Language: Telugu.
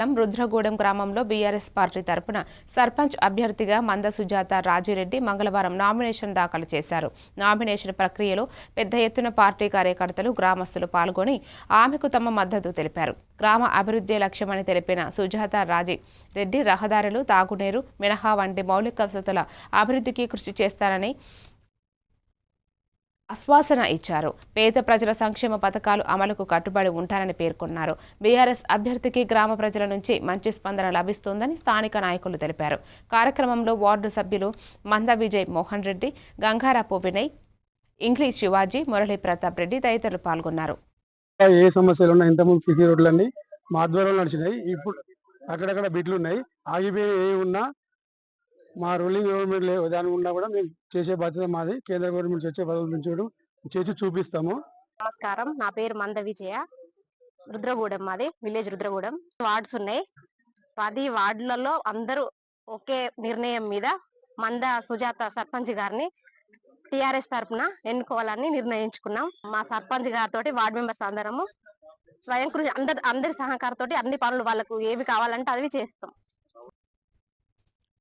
రుద్రగూడెం గ్రామంలో బీఆర్ఎస్ పార్టీ తరపున సర్పంచ్ అభ్యర్థిగా మంద సుజాత రాజిరెడ్డి మంగళవారం నామినేషన్ దాఖలు చేశారు. నామినేషన్ ప్రక్రియలో పెద్ద ఎత్తున పార్టీ కార్యకర్తలు గ్రామస్తులు పాల్గొని ఆమెకు తమ మద్దతు తెలిపారు. గ్రామ అభివృద్ధి లక్ష్యమని తెలిపిన సుజాత రాజీ రెడ్డి రహదారులు తాగునీరు మినహా వంటి మౌలిక వసతుల అభివృద్ధికి కృషి చేస్తారని ఆశ్వాసన ఇచ్చారు. పేద ప్రజల సంక్షేమ పథకాలు అమలుకు కట్టుబడి ఉంటారని పేర్కొన్నారు. బీఆర్ఎస్ అభ్యర్థికి గ్రామ ప్రజల నుంచి మంచి స్పందన లభిస్తుందని స్థానిక నాయకులు తెలిపారు. కార్యక్రమంలో వార్డు సభ్యులు మంద విజయ్ మోహన్ రెడ్డి గంగారాపు వినయ్ ఇంగ్లీష్ శివాజీ మురళీ ప్రతాప్ రెడ్డి తదితరులు పాల్గొన్నారు. ఏ సమస్యలు ఉన్నాయి ఇంతకుముందు సిసి రోడ్లన్నీ మా ఆధ్వర్యంలో నడిచినాయి. ఇప్పుడు అక్కడక్కడ బిడ్లు ఉన్నాయి. ఆగిపోయి ఏ ఉన్నా మా రూలింగ్ గవర్నమెంట్ లే దాని ఉన్నా కూడా మేము చేసే బాధ్యత మాది. కేంద్ర గవర్నమెంట్ వచ్చే బదులు చేసి చూపిస్తాము. నమస్కారం. నా పేరు మంద విజయ. రుద్రగూడెం మాది విలేజ్ రుద్రగూడెం. వార్డ్స్ ఉన్నాయి. పది వార్డులలో అందరూ ఒకే నిర్ణయం మీద మంద సుజాత సర్పంచ్ గారిని టిఆర్ఎస్ తరఫున ఎన్నుకోవాలని నిర్ణయించుకున్నాం. మా సర్పంచ్ గారితో వార్డు మెంబర్స్ అందరము స్వయం కృషి అందరి అందరి సహకారంతో అన్ని పనులు వాళ్ళకు ఏవి కావాలంటే అవి చేస్తాం.